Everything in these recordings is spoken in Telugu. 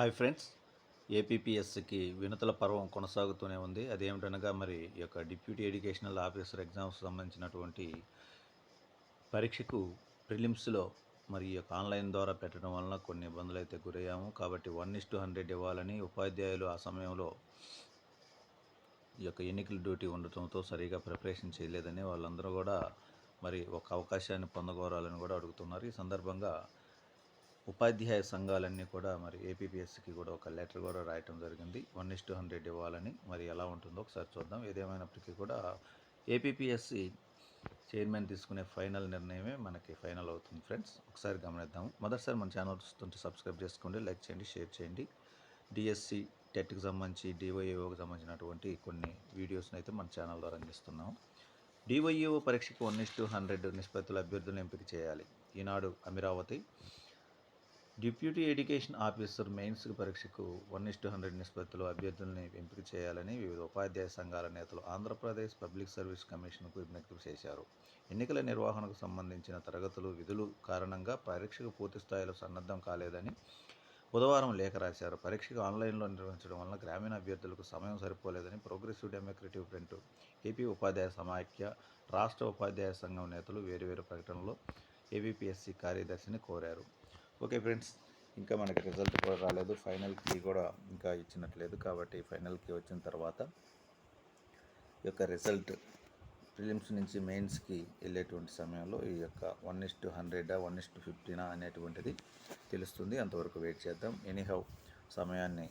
Hi friends. ఏపీపీఎస్సికి వినతుల పర్వం కొనసాగుతూనే ఉంది. అదేమిటనగా మరి ఈ యొక్క డిప్యూటీ ఎడ్యుకేషనల్ ఆఫీసర్ ఎగ్జామ్స్ సంబంధించినటువంటి పరీక్షకు ప్రిలిమ్స్లో మరి ఈ యొక్క ఆన్లైన్ ద్వారా పెట్టడం వలన కొన్ని ఇబ్బందులు అయితే గురయ్యాము. కాబట్టి వన్ ఇస్ టు హండ్రెడ్ ఇవ్వాలని ఉపాధ్యాయులు ఆ సమయంలో ఈ యొక్క ఎన్నికల డ్యూటీ ఉండటంతో సరిగా ప్రిపరేషన్ చేయలేదని వాళ్ళందరూ కూడా మరి ఒక అవకాశాన్ని పొందగోరాలని కూడా అడుగుతున్నారు. ఈ సందర్భంగా ఉపాధ్యాయ సంఘాలన్నీ కూడా మరి ఏపీపీఎస్సికి కూడా ఒక లెటర్ కూడా రాయటం జరిగింది. వన్ ఇస్ టూ హండ్రెడ్ ఇవ్వాలని. మరి ఎలా ఉంటుందో ఒకసారి చూద్దాం. ఏదేమైనప్పటికీ కూడా ఏపీపీఎస్సి చైర్మన్ తీసుకునే ఫైనల్ నిర్ణయమే మనకి ఫైనల్ అవుతుంది ఫ్రెండ్స్. ఒకసారి గమనిద్దాం. మొదటిసారి మన ఛానల్ చూస్తుంటే సబ్స్క్రైబ్ చేసుకోండి లైక్ చేయండి షేర్ చేయండి. డిఎస్సి టెట్కి సంబంధించి డివైఏఓకి సంబంధించినటువంటి కొన్ని వీడియోస్ని అయితే మన ఛానల్ ద్వారా అందిస్తున్నాం. డివైఏఓ పరీక్షకు వన్ ఇస్ టూ హండ్రెడ్ నిష్పత్తుల అభ్యర్థులను ఎంపిక చేయాలి. Eenadu Amaravati deputy education officer mains పరీక్షకు వన్ ఇస్టు హండ్రెడ్ నిష్పత్తిలో అభ్యర్థుల్ని ఎంపిక చేయాలని వివిధ ఉపాధ్యాయ సంఘాల నేతలు ఆంధ్రప్రదేశ్ పబ్లిక్ సర్వీస్ కమిషన్కు విజ్ఞప్తి చేశారు. ఎన్నికల నిర్వహణకు సంబంధించిన తరగతులు విధులు కారణంగా పరీక్షకు పూర్తి స్థాయిలో సన్నద్ధం కాలేదని బుధవారం లేఖ రాశారు. పరీక్షకు ఆన్లైన్లో నిర్వహించడం వలన గ్రామీణ అభ్యర్థులకు సమయం సరిపోలేదని ప్రోగ్రెసివ్ డెమోక్రటివ్ ఫ్రంట్ ఏపీ ఉపాధ్యాయ సమాఖ్య రాష్ట్ర ఉపాధ్యాయ సంఘం నేతలు వేరువేరు ప్రకటనలో ఏబీపీఎస్సీ కార్యదర్శిని కోరారు. ఓకే ఫ్రెండ్స్ ఇంకా మనకి రిజల్ట్ కూడా రాలేదు. ఫైనల్కి కూడా ఇంకా ఇచ్చినట్లేదు. కాబట్టి ఫైనల్కి వచ్చిన తర్వాత ఈ యొక్క రిజల్ట్ ప్రిలిమ్స్ నుంచి మెయిన్స్కి వెళ్ళేటువంటి సమయంలో ఈ యొక్క వన్ ఇస్ టు హండ్రెడా వన్ ఇస్ టు ఫిఫ్టీనా అనేటువంటిది తెలుస్తుంది. అంతవరకు వెయిట్ చేద్దాం. ఎనీహౌ సమయాన్ని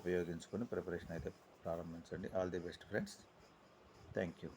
ఉపయోగించుకొని ప్రిపరేషన్ అయితే ప్రారంభించండి. All the best friends. Thank you.